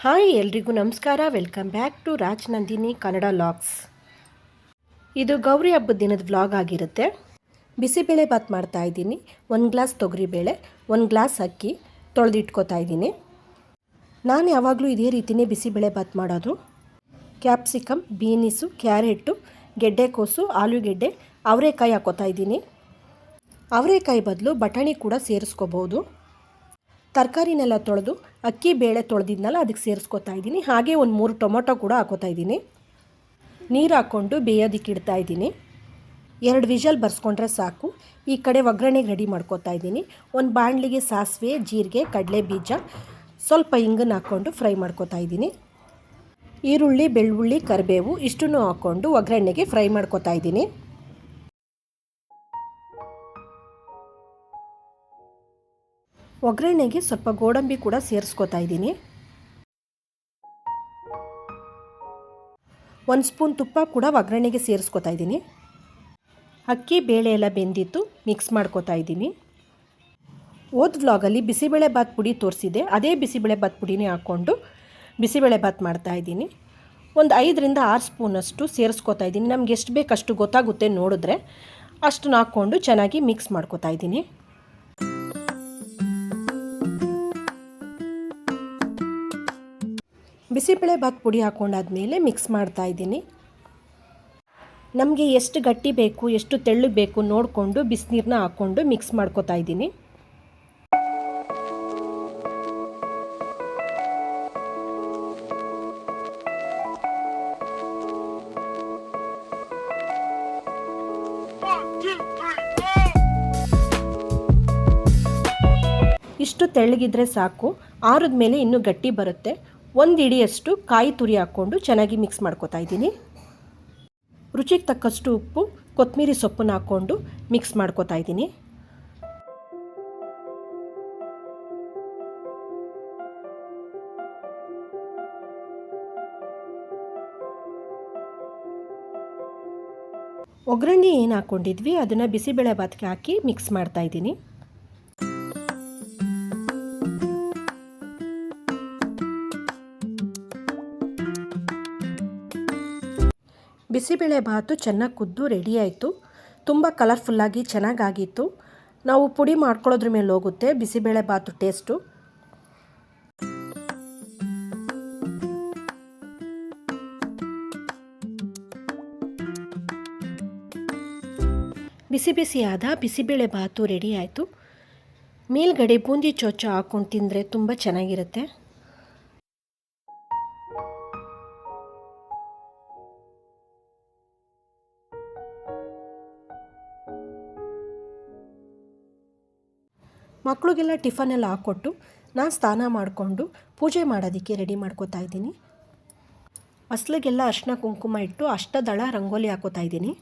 Hi ಎಲ್ರಿಗೂ ನಮಸ್ಕಾರ. Welcome back to Raj Nandini Kannada vlogs ಇದು ಗೌರಿ ಹಬ್ಬದ ದಿನದ ವ್ಲಾಗ್ ಆಗಿರುತ್ತೆ. ಬಿಸಿಬೇಳೆ ಭಾತ್ ಮಾಡ್ತಾ ಇದ್ದೀನಿ. ಒಂದು ಗ್ಲಾಸ್ ತೊಗರಿಬೇಳೆ ಒಂದು ಗ್ಲಾಸ್ ಅಕ್ಕಿ ತೊಳೆದಿಟ್ಕೋತಾ ಇದ್ದೀನಿ. ನಾನು ಯಾವಾಗಲೂ ಇದೇ ರೀತಿಯೇ ಬಿಸಿಬೇಳೆ ಭಾತ್ ಮಾಡೋದು. ಕ್ಯಾಪ್ಸಿಕಮ್ ಬೀನಿಸು, ಕ್ಯಾರೆಟು ಗೆಡ್ಡೆಕೋಸು ಆಲೂಗೆಡ್ಡೆ ಅವರೆಕಾಯಿ ಹಾಕೋತಾ ಇದ್ದೀನಿ. ಅವರೆಕಾಯಿ ಬದಲು ಬಟಾಣಿ ಕೂಡ ಸೇರಿಸ್ಕೋಬೋದು. ತರಕಾರಿನೆಲ್ಲ ತೊಳೆದು ಅಕ್ಕಿ ಬೇಳೆ ತೊಳೆದಿದ್ನಲ್ಲ, ಅದಕ್ಕೆ ಸೇರಿಸ್ಕೊತಾ ಇದ್ದೀನಿ. ಹಾಗೆ ಒಂದು ಮೂರು ಟೊಮೊಟೊ ಕೂಡ ಹಾಕೋತಾ ಇದ್ದೀನಿ. ನೀರು ಹಾಕ್ಕೊಂಡು ಬೇಯೋದಕ್ಕೆ ಇಡ್ತಾ ಇದ್ದೀನಿ. ಎರಡು ವಿಷಲ್ ಬರ್ಸ್ಕೊಂಡ್ರೆ ಸಾಕು. ಈ ಕಡೆ ಒಗ್ಗರಣೆಗೆ ರೆಡಿ ಮಾಡ್ಕೋತಾ ಇದ್ದೀನಿ. ಒಂದು ಬಾಣಲಿಗೆ ಸಾಸಿವೆ, ಜೀರಿಗೆ, ಕಡಲೆ ಬೀಜ, ಸ್ವಲ್ಪ ಇಂಗನ್ನು ಹಾಕ್ಕೊಂಡು ಫ್ರೈ ಮಾಡ್ಕೊತಾ ಇದ್ದೀನಿ. ಈರುಳ್ಳಿ, ಬೆಳ್ಳುಳ್ಳಿ, ಕರಿಬೇವು ಇಷ್ಟನ್ನು ಹಾಕ್ಕೊಂಡು ಒಗ್ಗರಣೆಗೆ ಫ್ರೈ ಮಾಡ್ಕೋತಾ ಇದ್ದೀನಿ. ಒಗ್ಗರಣೆಗೆ ಸ್ವಲ್ಪ ಗೋಡಂಬಿ ಕೂಡ ಸೇರಿಸ್ಕೊತಾ ಇದ್ದೀನಿ. ಒಂದು ಸ್ಪೂನ್ ತುಪ್ಪ ಕೂಡ ಒಗ್ಗರಣೆಗೆ ಸೇರಿಸ್ಕೊತಾ ಇದ್ದೀನಿ. ಅಕ್ಕಿ, ಬೇಳೆ ಎಲ್ಲ ಬೆಂದಿತ್ತು ಮಿಕ್ಸ್ ಮಾಡ್ಕೋತಾ ಇದ್ದೀನಿ. ಓದ್ ವ್ಲಾಗಲ್ಲಿ ಬಿಸಿಬೇಳೆ ಭಾತ್ ಪುಡಿ ತೋರಿಸಿದೆ ಅದೇ ಬಿಸಿಬೇಳೆ ಭಾತ್ ಪುಡಿನೇ ಹಾಕ್ಕೊಂಡು ಬಿಸಿಬೇಳೆ ಭಾತ್ ಮಾಡ್ತಾ ಇದ್ದೀನಿ. ಒಂದು ಐದರಿಂದ ಆರು ಸ್ಪೂನಷ್ಟು ಸೇರಿಸ್ಕೊತಾ ಇದ್ದೀನಿ. ನಮ್ಗೆ ಎಷ್ಟು ಬೇಕಷ್ಟು ಗೊತ್ತಾಗುತ್ತೆ ನೋಡಿದ್ರೆ ಅಷ್ಟನ್ನು ಹಾಕ್ಕೊಂಡು ಚೆನ್ನಾಗಿ ಮಿಕ್ಸ್ ಮಾಡ್ಕೋತಾ ಇದ್ದೀನಿ. ಬಿಸಿಬೇಳೆ ಭಾತ್ ಪುಡಿ ಹಾಕ್ಕೊಂಡಾದ್ಮೇಲೆ ಮಿಕ್ಸ್ ಮಾಡ್ತಾ ಇದ್ದೀನಿ. ನಮಗೆ ಎಷ್ಟು ಗಟ್ಟಿ ಬೇಕು, ಎಷ್ಟು ತೆಳ್ಳು ಬೇಕು ನೋಡಿಕೊಂಡು ಬಿಸಿನೀರನ್ನ ಹಾಕ್ಕೊಂಡು ಮಿಕ್ಸ್ ಮಾಡ್ಕೋತಾ ಇದ್ದೀನಿ. ಇಷ್ಟು ತೆಳ್ಳಗಿದ್ರೆ ಸಾಕು ಆರಿದ ಮೇಲೆ ಇನ್ನೂ ಗಟ್ಟಿ ಬರುತ್ತೆ. ಒಂದು ಇಡಿಯಷ್ಟು ಕಾಯಿ ತುರಿ ಹಾಕ್ಕೊಂಡು ಚೆನ್ನಾಗಿ ಮಿಕ್ಸ್ ಮಾಡ್ಕೋತಾ ಇದ್ದೀನಿ. ರುಚಿಗೆ ತಕ್ಕಷ್ಟು ಉಪ್ಪು ಕೊತ್ತಂಬರಿ ಸೊಪ್ಪನ್ನು ಹಾಕ್ಕೊಂಡು ಮಿಕ್ಸ್ ಮಾಡ್ಕೊತಾ ಇದ್ದೀನಿ. ಒಗ್ಗರಣೆ ಏನು ಹಾಕ್ಕೊಂಡಿದ್ವಿ ಅದನ್ನು ಬಿಸಿಬೇಳೆ ಭಾತ್ಗೆ ಹಾಕಿ ಮಿಕ್ಸ್ ಮಾಡ್ತಾ ಬಿಸಿಬೇಳೆ ಭಾತು ಚೆನ್ನಾಗಿ ಕುದ್ದು ರೆಡಿ ಆಯಿತು. ತುಂಬ ಕಲರ್ಫುಲ್ಲಾಗಿ ಚೆನ್ನಾಗಾಗಿತ್ತು. ನಾವು ಪುಡಿ ಮಾಡ್ಕೊಳ್ಳೋದ್ರ ಮೇಲೆ ಹೋಗುತ್ತೆ ಬಿಸಿಬೇಳೆ ಭಾತು ಟೇಸ್ಟು ಬಿಸಿ ಬಿಸಿಯಾದ ಬಿಸಿಬೇಳೆ ಭಾತು ರೆಡಿ ಆಯಿತು. ಮೇಲ್ಗಡೆ ಬೂಂದಿ ಚೋಚ ಹಾಕ್ಕೊಂಡು ತಿಂದರೆ ತುಂಬ ಚೆನ್ನಾಗಿರುತ್ತೆ. ಮಕ್ಕಳಿಗೆಲ್ಲ ಎಲ್ಲ ಹಾಕ್ಕೊಟ್ಟು ನಾನು ಸ್ನಾನ ಮಾಡಿಕೊಂಡು ಪೂಜೆ ಮಾಡೋದಕ್ಕೆ ರೆಡಿ ಮಾಡ್ಕೋತಾ ಇದ್ದೀನಿ. ಅಸ್ಲಿಗೆಲ್ಲ ಅರ್ಶಿನ ಕುಂಕುಮ ಇಟ್ಟು ಅಷ್ಟದಳ ರಂಗೋಲಿ ಹಾಕೋತಾ ಇದ್ದೀನಿ.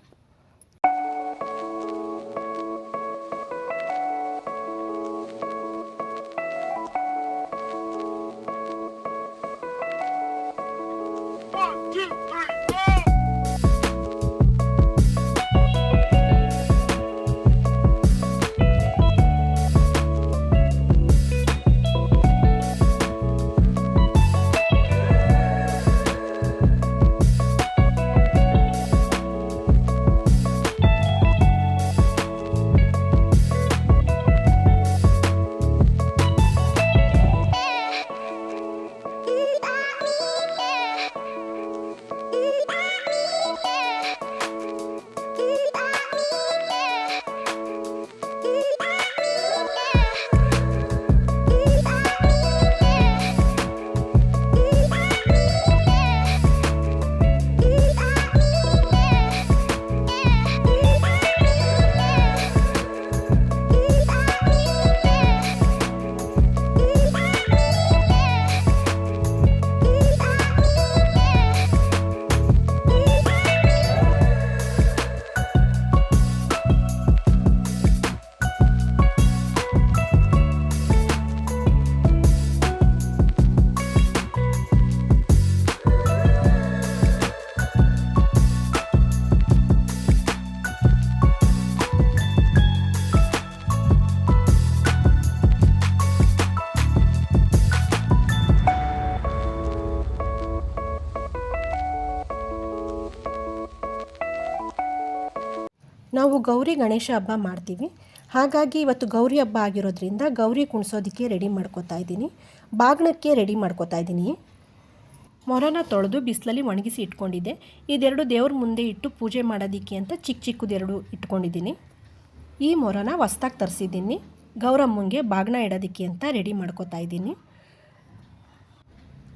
ಗೌರಿ ಗಣೇಶ ಹಬ್ಬ ಮಾಡ್ತೀವಿ. ಹಾಗಾಗಿ ಇವತ್ತು ಗೌರಿ ಹಬ್ಬ ಆಗಿರೋದ್ರಿಂದ ಗೌರಿ ಕುಣಿಸೋದಕ್ಕೆ ರೆಡಿ ಮಾಡ್ಕೋತಾ ಇದ್ದೀನಿ. ಬಾಗ್ನಕ್ಕೆ ರೆಡಿ ಮಾಡ್ಕೋತಾ ಇದ್ದೀನಿ. ಮೊರನ ತೊಳೆದು ಬಿಸಿಲಲ್ಲಿ ಒಣಗಿಸಿ ಇಟ್ಕೊಂಡಿದ್ದೆ. ಇದೆರಡು ದೇವ್ರ ಮುಂದೆ ಇಟ್ಟು ಪೂಜೆ ಮಾಡೋದಕ್ಕೆ ಅಂತ ಚಿಕ್ಕ ಚಿಕ್ಕದೆರಡು ಇಟ್ಕೊಂಡಿದ್ದೀನಿ. ಈ ಮೊರನ ಹೊಸ್ದಾಗಿ ತರಿಸಿದ್ದೀನಿ. ಗೌರಮ್ಮಂಗೆ ಬಾಗ್ನ ಇಡೋದಕ್ಕೆ ಅಂತ ರೆಡಿ ಮಾಡ್ಕೋತಾ ಇದ್ದೀನಿ.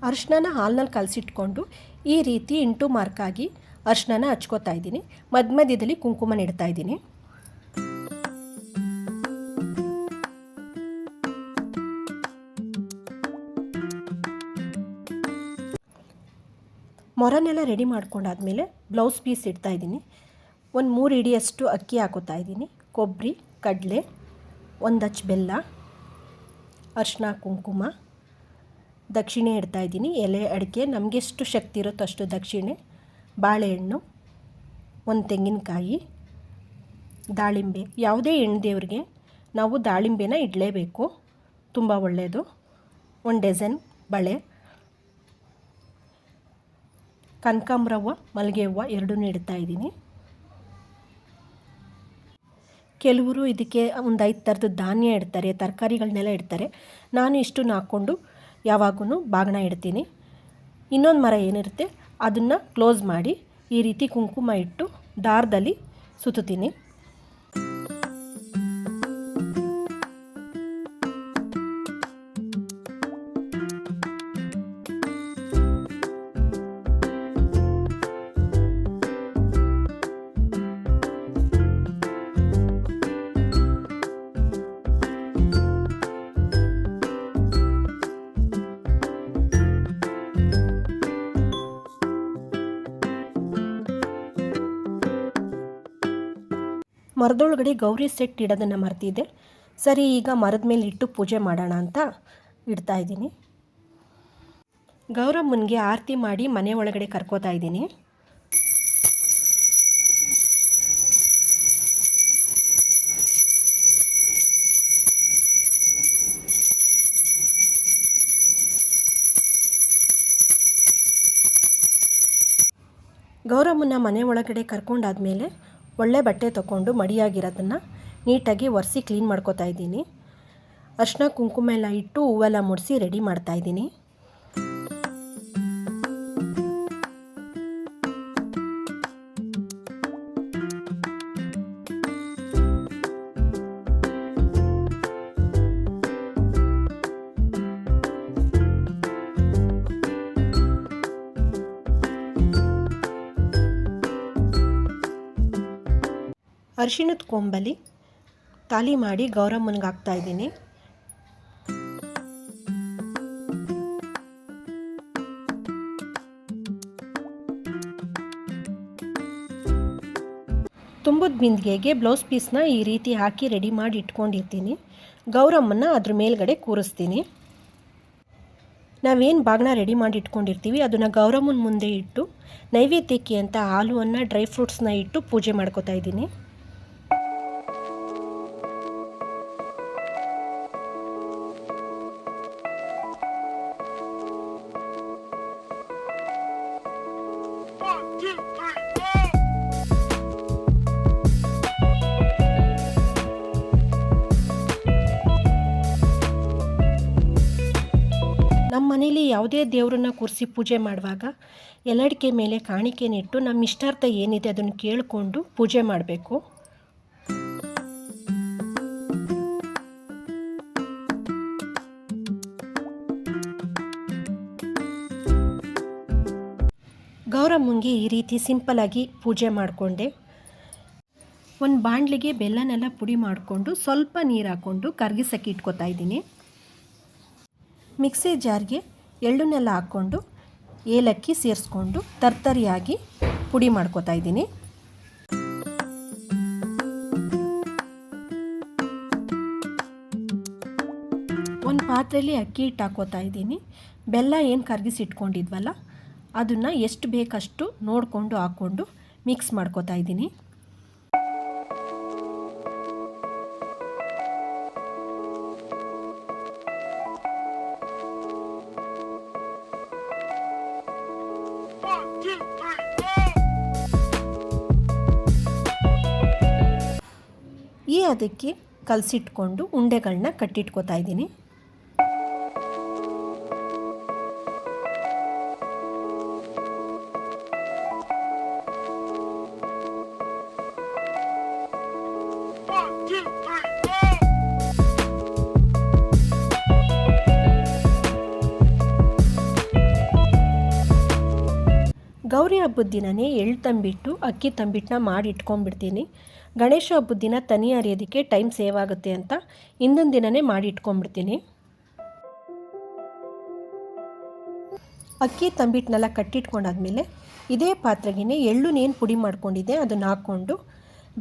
ಅರ್ಶಿನ ಹಾಲ್ನಲ್ಲಿ ಕಲಸಿಟ್ಕೊಂಡು ಈ ರೀತಿ ಇಂಟು ಮಾರ್ಕಾಗಿ ಅರ್ಶಿನ ಹಚ್ಕೋತಾ ಇದ್ದೀನಿ. ಮಧ್ಯ ಮಧ್ಯದಲ್ಲಿ ಕುಂಕುಮ ಇಡ್ತಾ ಇದ್ದೀನಿ. ಮೊರನೆಲ್ಲ ರೆಡಿ ಮಾಡ್ಕೊಂಡಾದ್ಮೇಲೆ ಬ್ಲೌಸ್ ಪೀಸ್ ಇಡ್ತಾ ಇದ್ದೀನಿ. ಒಂದು ಮೂರು ಇಡಿಯಷ್ಟು ಅಕ್ಕಿ ಹಾಕೋತಾ ಇದ್ದೀನಿ. ಕೊಬ್ಬರಿ, ಕಡಲೆ, ಒಂದು ಹಚ್ ಬೆಲ್ಲ ಅರ್ಶಿನ ಕುಂಕುಮ, ದಕ್ಷಿಣೆ ಇಡ್ತಾ ಇದ್ದೀನಿ. ಎಲೆ, ಅಡಿಕೆ ನಮಗೆಷ್ಟು ಶಕ್ತಿ ಇರುತ್ತೋ ಅಷ್ಟು ದಕ್ಷಿಣೆ. ಬಾಳೆಹಣ್ಣು, ಒಂದು ತೆಂಗಿನಕಾಯಿ, ದಾಳಿಂಬೆ, ಯಾವುದೇ ಹೆಣ್ಣು ದೇವರಿಗೆ ನಾವು ದಾಳಿಂಬೆನ ಇಡಲೇಬೇಕು. ತುಂಬ ಒಳ್ಳೆಯದು. ಒಂದು ಡಜನ್ ಬಳೆ ಕನಕಾಂಬ್ರ ಹೂವು ಮಲ್ಲಿಗೆ ಹೂವು ಎರಡೂ ಇಡ್ತಾ ಇದ್ದೀನಿ. ಕೆಲವರು ಇದಕ್ಕೆ ಒಂದು ಐದು ಥರದ ಧಾನ್ಯ ಇಡ್ತಾರೆ ತರಕಾರಿಗಳನ್ನೆಲ್ಲ ಇಡ್ತಾರೆ. ನಾನು ಇಷ್ಟನ್ನು ಹಾಕ್ಕೊಂಡು ಯಾವಾಗೂ ಬಾಗಿನ ಇಡ್ತೀನಿ. ಇನ್ನೊಂದು ಮರ ಏನಿರುತ್ತೆ ಅದನ್ನು ಕ್ಲೋಸ್ ಮಾಡಿ ಈ ರೀತಿ ಕುಂಕುಮ ಇಟ್ಟು ದಾರದಲ್ಲಿ ಸುತ್ತುತ್ತೀನಿ. ಮರದೊಳಗಡೆ ಗೌರಿ ಸೆಟ್ ಇಡೋದನ್ನು ಮರ್ತಿದ್ದೆ. ಸರಿ, ಈಗ ಮರದ ಮೇಲೆ ಇಟ್ಟು ಪೂಜೆ ಮಾಡೋಣ ಅಂತ ಇಡ್ತಾ ಇದ್ದೀನಿ. ಗೌರಮ್ಮನಿಗೆ ಆರತಿ ಮಾಡಿ ಮನೆ ಒಳಗಡೆ ಕರ್ಕೋತಾ ಇದ್ದೀನಿ. ಗೌರಮ್ಮನ ಮನೆ ಒಳಗಡೆ ಕರ್ಕೊಂಡಾದ್ಮೇಲೆ ಒಳ್ಳೆ ಬಟ್ಟೆ ತೊಗೊಂಡು ಮಡಿಯಾಗಿರೋದನ್ನು ನೀಟಾಗಿ ಒರೆಸಿ ಕ್ಲೀನ್ ಮಾಡ್ಕೋತಾ ಇದ್ದೀನಿ. ಅರ್ಶಿನ ಕುಂಕುಮ ಎಲ್ಲ ಇಟ್ಟು ಹೂವೆಲ್ಲ ಮುಡಿಸಿ ರೆಡಿ ಮಾಡ್ತಾ ಅರಿಶಿಣದ ಕೊಂಬಲಿ ತಾಲಿ ಮಾಡಿ ಗೌರಮ್ಮನಿಗೆ ಹಾಕ್ತಾ ಇದ್ದೀನಿ. ತುಂಬದ ಬಿಂದಿಗೆಗೆ ಬ್ಲೌಸ್ ಪೀಸ್ನ ಈ ರೀತಿ ಹಾಕಿ ರೆಡಿ ಮಾಡಿ ಇಟ್ಕೊಂಡಿರ್ತೀನಿ. ಗೌರಮ್ಮನ ಅದ್ರ ಮೇಲ್ಗಡೆ ಕೂರಿಸ್ತೀನಿ. ನಾವೇನು ಬಾಗ್ನ ರೆಡಿ ಮಾಡಿ ಇಟ್ಕೊಂಡಿರ್ತೀವಿ, ಅದನ್ನು ಗೌರಮ್ಮನ ಮುಂದೆ ಇಟ್ಟು ನೈವೇದ್ಯಕ್ಕೆ ಅಂತ ಹಾಲುವನ್ನು, ಡ್ರೈ ಫ್ರೂಟ್ಸ್ನ ಇಟ್ಟು ಪೂಜೆ ಮಾಡ್ಕೋತಾ ಇದ್ದೀನಿ. ನಮ್ಮ ಮನೇಲಿ ಯಾವುದೇ ದೇವರನ್ನ ಕೂರಿಸಿ ಪೂಜೆ ಮಾಡುವಾಗ ಎಲ್ಲಡಿಕೆ ಮೇಲೆ ಕಾಣಿಕೆನಿಟ್ಟು ನಮ್ಮ ಇಷ್ಟಾರ್ಥ ಏನಿದೆ ಅದನ್ನು ಕೇಳಿಕೊಂಡು ಪೂಜೆ ಮಾಡಬೇಕು. ಗೌರಮ್ಮಂಗೆ ಈ ರೀತಿ ಸಿಂಪಲಾಗಿ ಪೂಜೆ ಮಾಡಿಕೊಂಡೆ. ಒಂದು ಬಾಣಲಿಗೆ ಬೆಲ್ಲನೆಲ್ಲ ಪುಡಿ ಮಾಡಿಕೊಂಡು ಸ್ವಲ್ಪ ನೀರು ಹಾಕ್ಕೊಂಡು ಕರಗಿಸಕ್ಕೆ ಇಟ್ಕೊತಾ ಇದ್ದೀನಿ. ಮಿಕ್ಸಿ ಜಾರ್ಗೆ ಎಳ್ಳುನೆಲ್ಲ ಹಾಕ್ಕೊಂಡು ಏಲಕ್ಕಿ ಸೇರಿಸ್ಕೊಂಡು ತರ್ತರಿಯಾಗಿ ಪುಡಿ ಮಾಡ್ಕೋತಾ ಇದ್ದೀನಿ. ಒಂದು ಪಾತ್ರೆಯಲ್ಲಿ ಅಕ್ಕಿ ಹಿಟ್ಟು ಹಾಕೋತಾ ಇದ್ದೀನಿ. ಬೆಲ್ಲ ಏನು ಕರಗಿಸಿ ಇಟ್ಕೊಂಡಿದ್ವಲ್ಲ ಅದನ್ನು ಎಷ್ಟು ಬೇಕಷ್ಟು ನೋಡಿಕೊಂಡು ಹಾಕ್ಕೊಂಡು ಮಿಕ್ಸ್ ಮಾಡ್ಕೋತಾ ಇದ್ದೀನಿ. ಈ ಅದಕ್ಕೆ ಕಲಸಿಟ್ಕೊಂಡು ಉಂಡೆಗಳನ್ನ ಕಟ್ಟಿಟ್ಕೋತಾ ಇದ್ದೀನಿ. ಗೌರಿ ಹಬ್ಬದ ದಿನವೇ ಎಳ್ಳು ತಂಬಿಟ್ಟು, ಅಕ್ಕಿ ತಂಬಿಟ್ಟನ್ನ ಮಾಡಿ ಇಟ್ಕೊಂಡ್ಬಿಡ್ತೀನಿ. ಗಣೇಶ ಹಬ್ಬದ ದಿನ ತನಿ ಅರಿಯೋದಕ್ಕೆ ಟೈಮ್ ಸೇವ್ ಆಗುತ್ತೆ ಅಂತ ಹಿಂದಿನ ದಿನವೇ ಮಾಡಿ ಇಟ್ಕೊಂಡ್ಬಿಡ್ತೀನಿ. ಅಕ್ಕಿ ತಂಬಿಟ್ಟನ್ನೆಲ್ಲ ಕಟ್ಟಿಟ್ಕೊಂಡಾದ್ಮೇಲೆ ಇದೇ ಪಾತ್ರೆಗೆ ಎಳ್ಳುನೇನು ಪುಡಿ ಮಾಡ್ಕೊಂಡಿದ್ದೆ, ಅದನ್ನು ಹಾಕ್ಕೊಂಡು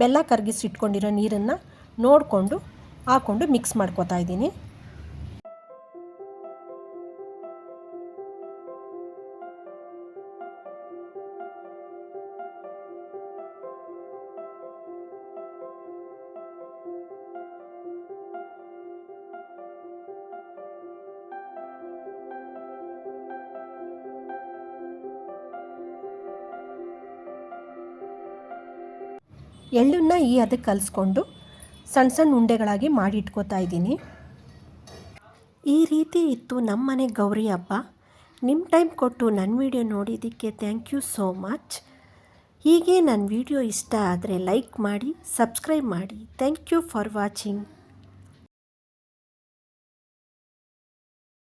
ಬೆಲ್ಲ ಕರಗಿಸಿಟ್ಕೊಂಡಿರೋ ನೀರನ್ನು ನೋಡಿಕೊಂಡು, ಹಾಕ್ಕೊಂಡು ಮಿಕ್ಸ್ ಮಾಡ್ಕೊತಾ ಇದ್ದೀನಿ. ಎಳ್ಳನ್ನ ಈ ಅದಕ್ಕೆ ಕಲಿಸ್ಕೊಂಡು ಸಣ್ಣ ಸಣ್ಣ ಉಂಡೆಗಳಾಗಿ ಮಾಡಿ ಇಟ್ಕೋತಾ ಇದ್ದೀನಿ. ಈ ರೀತಿ ಇತ್ತು ನಮ್ಮನೆ ಗೌರಿ ಹಬ್ಬ. ನಿಮ್ಮ ಟೈಮ್ ಕೊಟ್ಟು ನನ್ನ ವಿಡಿಯೋ ನೋಡಿದ್ದಕ್ಕೆ ಥ್ಯಾಂಕ್ ಯು ಸೋ ಮಚ್. ಹೀಗೆ ನನ್ನ ವಿಡಿಯೋ ಇಷ್ಟ ಆದರೆ ಲೈಕ್ ಮಾಡಿ, ಸಬ್ಸ್ಕ್ರೈಬ್ ಮಾಡಿ. Thank you for watching.